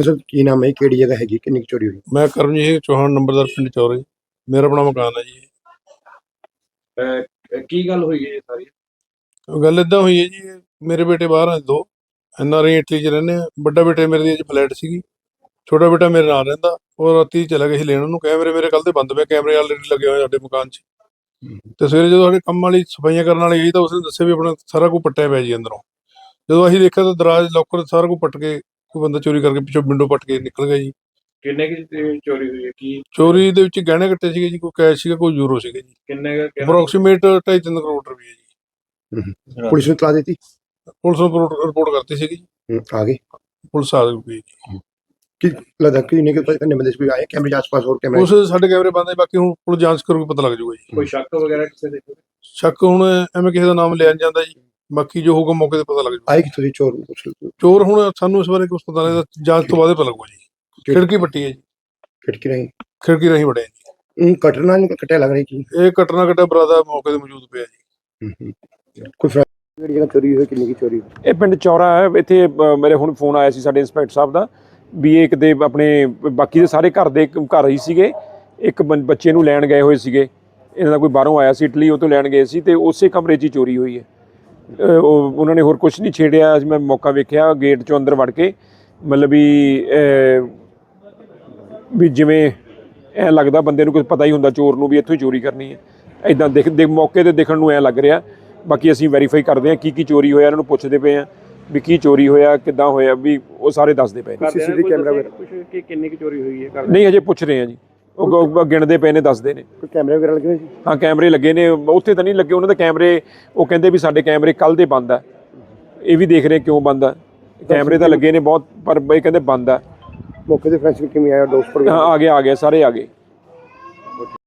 ਅਸਲ ਕੀ ਨਾਮ ਹੈ ਕਿਹੜੀ ਜਗ੍ਹਾ ਹੈਗੀ ਕਿੰਨੀ ਕੁ ਚੋਰੀ ਹੋਈ ਮੈਂ ਕਰਮਜੀਤ ਚੌਹਾਨ ਨੰਬਰਦਾਰ ਪਿੰਡ ਚੌਰੇ। ਮੇਰਾ ਆਪਣਾ ਮਕਾਨ ਹੈ ਜੀ। ਅਹ ਕੀ ਗੱਲ ਹੋਈ ਹੈ ਸਾਰੀ? ਗੱਲ ਇਦਾਂ ਹੋਈ ਹੈ ਜੀ ਮੇਰੇ ਬੇਟੇ ਬਾਹਰ ਆ ਦੋ। ਐਨ ਆਰ ਆਈ ਇਟਲੀ 'ਚ ਰਹਿੰਦੇ ਆ। ਵੱਡਾ ਬੇਟੇ ਮੇਰੇ ਦੀ ਅੱਜ ਫਲੈਟ ਸੀਗੀ। ਛੋਟਾ ਬੇਟਾ ਮੇਰੇ ਨਾਲ ਰਹਿੰਦਾ। ਉਹ ਰਾਤੀ ਚਲਾ ਗਿਆ ਸੀ ਲੈਣ। ਉਹਨੂੰ ਕੈਮਰੇ ਮੇਰੇ ਕੱਲ ਤੇ ਬੰਦ ਪਏ। ਕੈਮਰੇ ਆਲਰੇਡੀ ਲੱਗੇ ਹੋਏ ਸਾਡੇ ਮਕਾਨ 'ਚ। ਤੇ ਸਵੇਰੇ ਜਦੋਂ ਸਾਡੇ ਕੰਮ ਵਾਲੀ ਸਫਾਈਆਂ ਕਰਨ ਵਾਲੀ ਆਈ ਤਾਂ ਉਸਨੇ ਦੱਸਿਆ ਵੀ ਆਪਣਾ ਸਾਰਾ ਕੁਝ ਪੱਟਿਆ ਪਿਆ ਜੀ ਅੰਦਰੋਂ। ਜਦੋਂ ਅਸੀਂ ਦੇਖਿਆ ਤਾਂ ਦਰਾਜ ਲੋਕਰ ਸਾਰਾ ਕੁਝ ਪੱਟ ਕੇ ਕੋਈ ਬੰਦਾ ਚੋਰੀ ਕਰਕੇ ਪਿੱਛੋਂ ਵਿੰਡੋ ਪੱਟ ਕੇ ਨਿਕਲ ਗਿਆ ਜੀ। ਕਿੰਨੇ ਕੀ ਚੋਰੀ ਹੋਈ ਹੈ? ਕੀ ਚੋਰੀ ਦੇ ਵਿੱਚ ਗਹਿਣੇ ਕੱਟੇ ਸੀਗੇ ਜੀ ਕੋਈ ਕੈਸ਼ ਸੀਗਾ ਕੋਈ ਯੂਰੋ ਸੀਗੇ ਜੀ। ਕਿੰਨੇ ਕੁ ਅਪਰੋਕਸੀਮੇਟ 2.5 ਕਰੋੜ ਰੁਪਏ ਜੀ। ਪੁਲਿਸ ਨੂੰ ਤਲਾ ਦਿੱਤੀ? ਪੁਲਿਸ ਨੂੰ ਰਿਪੋਰਟ ਕਰਤੀ ਸੀਗੀ ਜੀ। ਹਮ, ਆ ਗਏ। ਪੁਲਿਸ ਆ ਗਈ ਜੀ। ਕਿ ਲੱਗਦਾ ਕਿ ਨਹੀਂ ਕਿ ਪਤਾ ਨਹੀਂ ਬੰਦੇ ਕੋਈ ਆਏ ਕੈਮਰੇ ਦੇ ਆਸ-ਪਾਸ ਹੋਰ ਕੈਮਰੇ? ਉਸ ਸਾਡੇ ਕੈਮਰੇ ਬੰਦ ਹੈ ਬਾਕੀ ਹੁਣ ਪੁਲਿਸ ਜਾਂਚ ਕਰੂਗੀ ਪਤਾ ਲੱਗ ਜਾਊਗਾ ਜੀ। ਕੋਈ ਸ਼ੱਕ ਵਗੈਰਾ ਕਿਸੇ ਦੇ? ਸ਼ੱਕ ਹੁਣ ਐਵੇਂ ਕਿਸੇ ਦਾ ਨਾਮ ਲਿਆ ਨੀ ਜਾਂਦਾ ਜੀ। ਬਾਕੀ ਜੋ ਹੋਊਗਾ ਮੌਕੇ ਤੇ ਪਤਾ ਲੱਗ ਜਾਊਗਾ। ਆਏ ਕਿੱਥੋਂ ਦੀ ਚੋਰ ਪੁਲਿਸ ਚੋਰ ਹੁਣ ਸਾਨੂੰ ਇਸ ਬਾਰੇ ਕੁਝ ਪਤਾ ਨਹੀਂ ਲੱਗਦਾ ਜਾਂਚ ਤੋਂ ਬਾਅਦ ਹੀ ਪਤਾ ਲੱਗੂਗਾ ਜੀ। ਖਿੜਕੀ ਪੱਟੀ ਹੈ ਜੀ। ਖਿੜਕੀ ਨਹੀਂ ਖਿੜਕੀ ਰਹੀ ਵੜਿਆ ਜੀ। ਹਮ, ਕਟਣਾ ਨਹੀਂ ਕਟਿਆ ਲੱਗ ਰਹੀ ਕੀ ਇਹ ਘਟਨਾ ਘਟਿਆ ਬਰਾਦਾ ਮੌਕੇ ਤੇ ਮੌਜੂਦ ਪਿਆ ਜੀ। ਹਮ, ਹਮ। ਕੋਈ ਫਰਾ- ਕਿਹੜੀ ਜਗ੍ਹਾ ਚੋਰੀ ਹੋਈ ਕਿੰਨੀ ਕੀ ਚੋਰੀ ਹੋਈ? ਇਹ ਪਿੰਡ ਚੌਰਾ ਹੈ। ਇੱਥੇ ਅ, ਮੇਰੇ ਹੁਣ ਫੋਨ ਆਇਆ ਸੀ ਸਾਡੇ ਇੰਸਪੈਕਟਰ ਸਾਹਿਬ ਦਾ ਵੀ ਇਹ ਕਿਤੇ ਆਪਣੇ ਬਾਕੀ ਦੇ ਸਾਰੇ ਘਰ ਦੇ ਘਰ ਹੀ ਸੀਗੇ। ਇੱਕ ਬੰ- ਬੱਚੇ ਨੂੰ ਲੈਣ ਗਏ ਹੋਏ ਸੀਗੇ। ਇਹਨਾਂ ਦਾ ਕੋਈ ਬਾਹਰੋਂ ਆਇਆ ਸੀ ਇਟਲੀ ਉਹ ਤੋਂ ਲੈਣ ਗਏ ਸੀ ਤੇ ਉਸੇ ਕਮਰੇ 'ਚ ਹੀ ਚੋਰੀ ਹੋਈ ਹੈ। ਉਹ ਉਹਨਾਂ ਨੇ ਹੋਰ ਕੁਝ ਨਹੀਂ ਛੇੜਿਆ। ਅੱਜ ਮੈਂ ਮੌਕਾ ਵੇਖਿਆ ਗੇਟ 'ਚੋਂ ਅੰਦਰ ਵੜ ਕੇ। ਮਤਲਬ ਵੀ ਵੀ ਜਿਵੇਂ ਐ ਲੱਗਦਾ ਬੰਦੇ ਨੂੰ ਕੁਝ ਪਤਾ ਹੀ ਹੁੰਦਾ ਚੋਰ ਨੂੰ ਵੀ ਇੱਥੋਂ ਹੀ ਚੋਰੀ ਕਰਨੀ ਹੈ। ਐਦਾਂ ਦਿਖ ਦੇ ਮੌਕੇ ਤੇ ਦੇਖਣ ਨੂੰ ਐ ਲੱਗ ਰਿਹਾ। ਬਾਕੀ ਅਸੀਂ ਵੈਰੀਫਾਈ ਕਰਦੇ ਹਾਂ ਕੀ ਕੀ ਚੋਰੀ ਹੋਇਆ ਇਹਨਾਂ ਨੂੰ ਪੁੱਛਦੇ ਪਏ ਹਾਂ ਵੀ ਕੀ ਚੋਰੀ ਹੋਇਆ ਕਿੱਦਾਂ ਹੋਇਆ ਵੀ ਉਹ ਸਾਰੇ ਦੱਸਦੇ ਪਏ ਨੇ। ਸੀਸੀਟੀਵੀ ਕੈਮਰਾ ਵਗੈਰਾ? ਕੁਝ ਕਿ ਕਿੰਨੀ ਕੀ ਚੋਰੀ ਹੋਈ ਹੈ ਨਹੀਂ ਹਜੇ ਪੁੱਛ ਰਹੇ ਹਾਂ ਜੀ। ਉਹ ਗਿਣਦੇ ਪਏ ਨੇ ਦੱਸਦੇ ਨੇ। ਕੋਈ ਕੈਮਰੇ ਵਗੈਰਾ ਲੱਗੇ ਹੋਏ ਸੀ? ਹਾਂ ਕੈਮਰੇ ਲੱਗੇ ਨੇ। ਉੱਥੇ ਤਾਂ ਨਹੀਂ ਲੱਗੇ ਉਹਨਾਂ ਦੇ ਕੈਮਰੇ ਉਹ ਕਹਿੰਦੇ ਵੀ ਸਾਡੇ ਕੈਮਰੇ ਕੱਲ ਦੇ ਬੰਦ ਆ। ਇਹ ਵੀ ਦੇਖ ਰਹੇ ਕਿਉਂ ਬੰਦ ਆ? ਕੈਮਰੇ ਤਾਂ ਲੱਗੇ ਨੇ ਬਹੁਤ ਪਰ ਇਹ ਕਹਿੰਦੇ ਬੰਦ ਆ। ਮੌਕੇ ਤੇ ਫਰੈਂਚ ਕਿਵੇਂ ਆਇਆ ਦੋਸਤ ਪਰ ਹਾਂ ਆ ਗਏ ਆ ਗਏ ਸਾਰੇ ਆ ਗਏ।